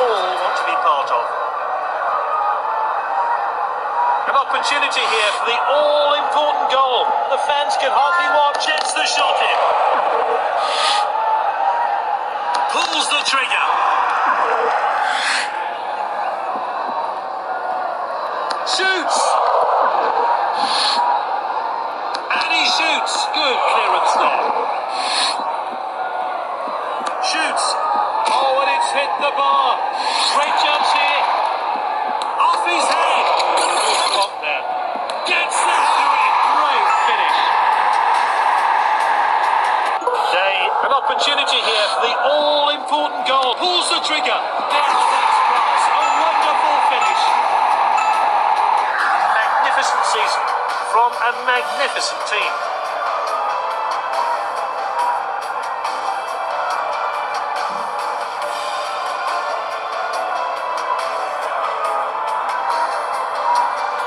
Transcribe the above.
of. An opportunity here for the all-important goal. The fans can hardly watch. Gets the shot in. Pulls the trigger. Shoots. And he shoots. Good clearance there. Shoots. Oh, and it's hit the bar. Great chance here. Off his head. Block there. Gets the three. Great finish. Day, an opportunity here for the all-important goal. Pulls the trigger. Now that's class. A wonderful finish. Magnificent season from a magnificent team.